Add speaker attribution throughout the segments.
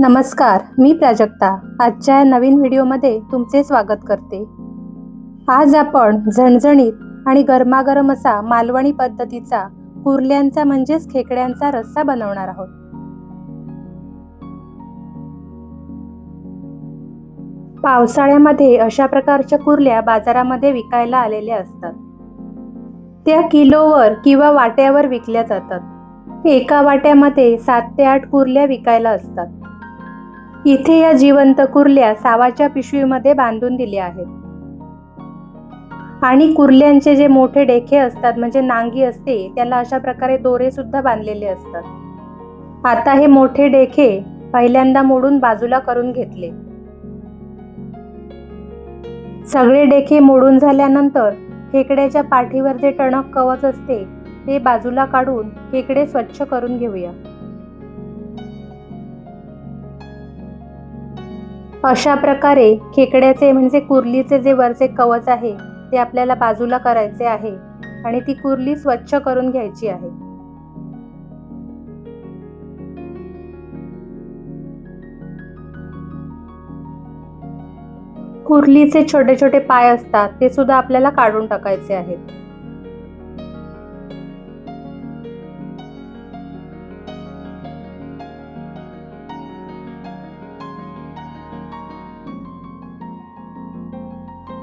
Speaker 1: नमस्कार मी प्राजक्ता. आजच्या नवीन व्हिडिओमध्ये तुमचे स्वागत करते. आज आपण झणझणीत आणि गरमागरम असा मालवणी पद्धतीचा कुर्ल्यांचा म्हणजेच खेकड्यांचा रस्सा बनवणार आहोत. पावसाळ्यामध्ये अशा प्रकारच्या कुर्ल्या बाजारामध्ये विकायला आलेल्या असतात. त्या किलोवर किंवा वाट्यावर विकल्या जातात. एका वाट्यामध्ये सात ते आठ कुर्ल्या विकायला असतात. इथे या जिवंत कुर्ल्या सावाच्या पिशवीमध्ये बांधून दिल्या आहेत. आणि कुर्ल्यांचे जे मोठे डेखे असतात म्हणजे नांगी असते त्याला अशा प्रकारे दोरे सुद्धा बांधलेले असतात. आता हे मोठे डेखे पहिल्यांदा मोडून बाजूला करून घेतले. सगळे डेखे मोडून झाल्यानंतर खेकड्याच्या पाठीवर जे टणक कवच असते ते बाजूला काढून खेकडे स्वच्छ करून घेऊया. अशा प्रकारे खेकड्याचे म्हणजे कुर्लीचे जे वरचे कवच आहे ते आपल्याला बाजूला करायचे आहे आणि ती कुर्ली स्वच्छ करून घ्यायची आहे. कुर्लीचे छोटे छोटे पाय असतात ते सुद्धा आपल्याला काढून टाकायचे आहेत.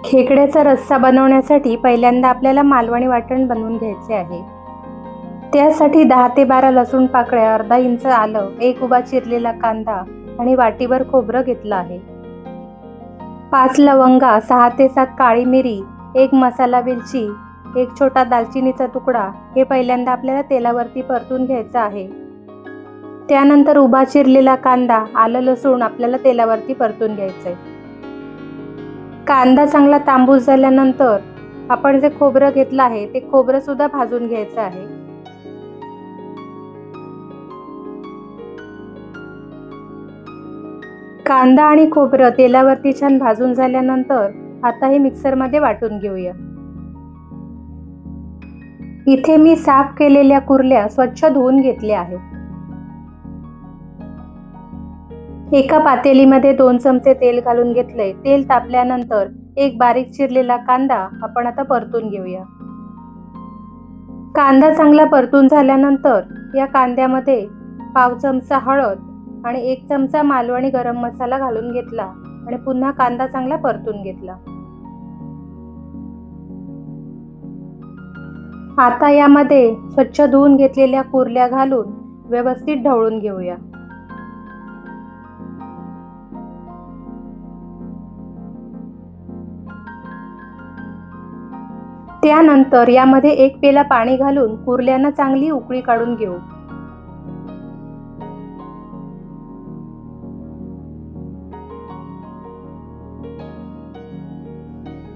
Speaker 1: खेकड्याचा रस्सा बनवण्यासाठी पहिल्यांदा आपल्याला मालवणी वाटण बनवून घ्यायचे आहे. त्यासाठी दहा ते बारा लसूण पाकळ्या अर्धा इंच आलं एक उभा चिरलेला कांदा आणि वाटीभर खोबरं घेतलं आहे. पाच लवंगा सहा ते सात काळी मिरी एक मसाला वेलची एक छोटा दालचिनीचा तुकडा हे पहिल्यांदा आपल्याला तेलावरती परतून घ्यायचं आहे. त्यानंतर उभा चिरलेला कांदा आलं लसूण आपल्याला तेलावरती परतून घ्यायचं आहे कांदा चांगला तांबूस झाल्यानंतर आपण जे खोबरं घेतलं आहे ते खोबरं सुद्धा भाजून घ्यायचं आहे. कांदा आणि खोबरं तेलावरती छान भाजून झाल्यानंतर आता हे मिक्सरमध्ये वाटून घेऊया. इथे मी साफ केलेल्या कुर्ल्या स्वच्छ धुवून घेतल्या आहेत. एका पातेलीमध्ये दोन चमचे तेल घालून घेतले तेल तापल्यानंतर एक बारीक चिरलेला कांदा आपण आता परतून घेऊया. कांदा चांगला परतून झाल्यानंतर या कांद्यामध्ये पाव चमचा हळद आणि एक चमचा मालवणी गरम मसाला घालून घेतला आणि पुन्हा कांदा चांगला परतून घेतला. आता यामध्ये स्वच्छ धुवून घेतलेल्या कुर्ल्या घालून व्यवस्थित ढवळून घेऊया. त्यानंतर यामध्ये एक पेला पाणी घालून कुर्ल्यांना चांगली उकळी काढून घेऊ.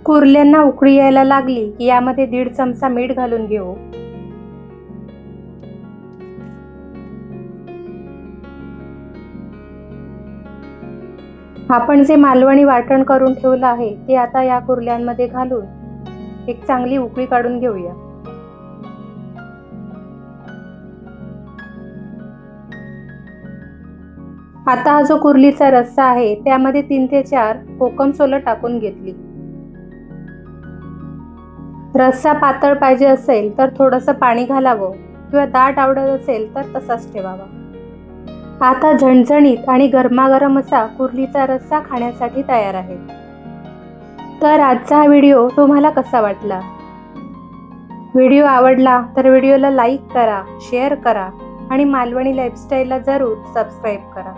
Speaker 1: कुर्ल्यांना उकळी यायला लागली की यामध्ये दीड चमचा मीठ घालून घेऊ. आपण जे मालवणी वाटण करून ठेवलं आहे ते आता या कुर्ल्यांमध्ये घालून एक चांगली उकळी काढून घेऊया. आता हा जो कुर्लीचा रस्सा आहे त्यामध्ये तीन ते चार कोकम सोलं टाकून घेतली. रस्सा पातळ पाहिजे असेल तर थोडंसं पाणी घालावं किंवा दाट आवडत असेल तर तसाच ठेवावा. आता झणझणीत आणि गरमागरम असा कुर्लीचा रस्सा खाण्यासाठी तयार आहे. तर आजचा हा व्हिडिओ तुम्हाला कसा वाटला? व्हिडिओ आवडला तर व्हिडिओला लाईक करा शेअर करा आणि मालवणी लाईफस्टाईलला जरूर सबस्क्राईब करा.